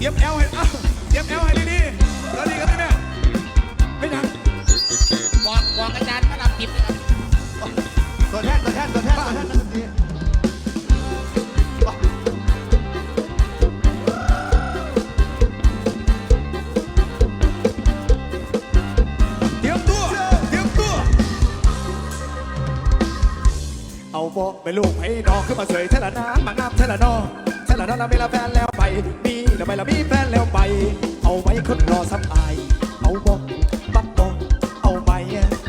เตรียมแอลให้เอ้าเตรียมแอลให้ดีๆแล้วดีกันไหมแม่ไม่ยังบอกบอกอาจารย์มารับทิปนะครับตัวแทนตัวแทนตัวแทนตัวแทนนักดนตรีเตรียมตัวเตรียมตัว เอาบอกไปลูกให้น้องขึ้นมาเสยเทละน้ำมางามเทละนอเทละนอแล้วมีละแฟนแล้วไป มี แล้วไปละมีแฟนแล้วไป เอาไว้คนรอสับอาย เอาบอกปักบอกเอาไป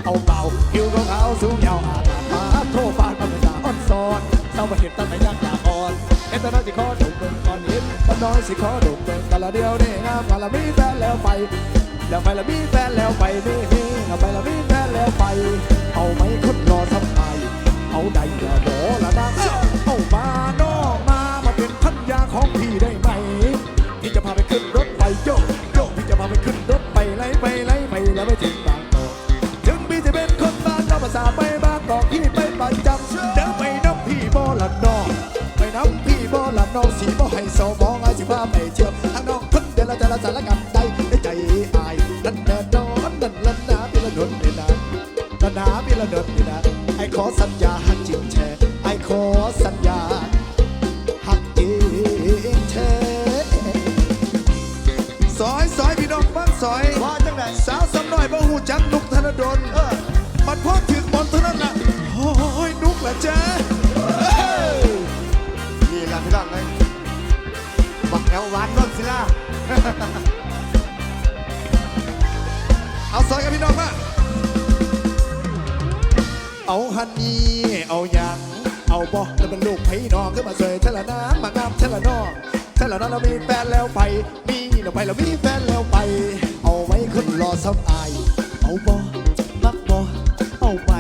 เอาเบาผิวของเขาสูงยาวอาลาฟ้าโทรฟาดมาเป็นตาอ่อนซอนเศร้ามาเห็นตั้งแต่ยังอยากอ่อนเอ็นตาน้อยสิขอดูเบิ่งก่อนเห็นตาน้อยสิขอดูเบิ่งกันละเดียวนี่งามกันละมีแฟนแล้วไปแล้วไปละมีแฟนแล้วไปมีมีแล้วไปละมีแฟนแล้วไป เอาไหมคนรอสับอายเอาใดละโบละนางเอามาน้องมา ขึ้นรถไปไล่ไปไล่ไปแล้วไปถึงบางกอกถึงพี่จะเป็นคนบ้านเราภาษาไปบางกอกพี่ไปประจำเดินไปน้ำพี่บ่ละน้องไปน้ำพี่บ่ละน้องสีบ่ให้โซมองไอ้สิพาไปเที่ยวทางน้องคนเดียวละจะละสารกันได้ในใจอายนั่นแน่นอนนั่นละนาพี่ละนนนี่นะตนาพี่ละเดินนี่นะไอ้ขอสัญญาหักจริงแท้ ซอยซอยพี่น้องบ้านซอย ว่าจังไหนสาวสำน้อยบ่หูจักนุกธนดลเออมันพอถึงบอลเท่านั้นล่ะโอ้ยนุกละจ้าเอ้ยนี่ละพี่น้องเลยบักแอลหวานนนศิลาเอาซอยกับพี่น้องมาเอาฮันนี่เอาหยังเอาบ่แล้วเป็นลูกพี่น้องขึ้นมาเสยเทละน้ำมางามเทละน้องเทละน้องเรามีแฟนแล้วไปมี เราไปเรามีแฟนแล้วไป เอาไว้คนรอสับอาย เอาบ่มักบ่เอาไป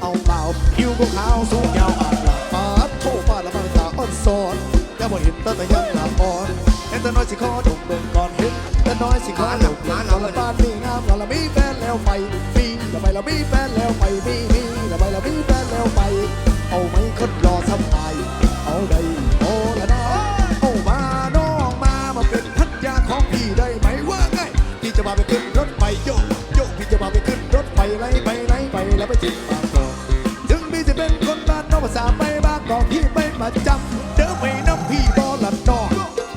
เอาเปล่าผิวพวกขาวสูงยาวอาดหลับฟ้าโทษฟ้าละบางตาอ่อนซอนแต่บ่เห็นตั้งแต่ยังหลับอ่อนเห็นแต่น้อยสิขอดมเบิ่งก่อนเห็นแต่น้อยสิขอดมเบิ่งก่อนละบ้านนี่งามเราละมีแฟนแล้วไปมีเราไปเรามีแฟนแล้วไปมีมีเราไปเรามีแฟนแล้วไป เอาไหมคนรอสับอาย เอาได้ ไปขึ้นรถไฟโยกโยกพี่จะมาไปขึ้นรถไฟไล่ไปไล่ไปแล้วไปถึงบางกอกถึงพี่จะเป็นคนบ้านนอกภาษาไปบางกอกพี่ไม่มาจำเดินไปน้ำพี่บอหลัดนอก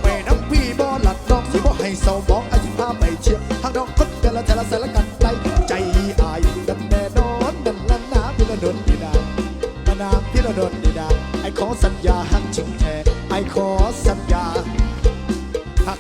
ไปน้ำพี่บอหลัดนอกสิบ่ให้เศร้ามองอาจิพาไปเชียร์ทางน้องคนแต่ละแต่ละสารกันไล่ใจอายดันแน่นอนดันละน้ำพี่ละดนพี่ดามานาพี่ระดนดีดาไอ้ขอสัญญาหักจริงแท้ไอ้ขอสัญญาหัก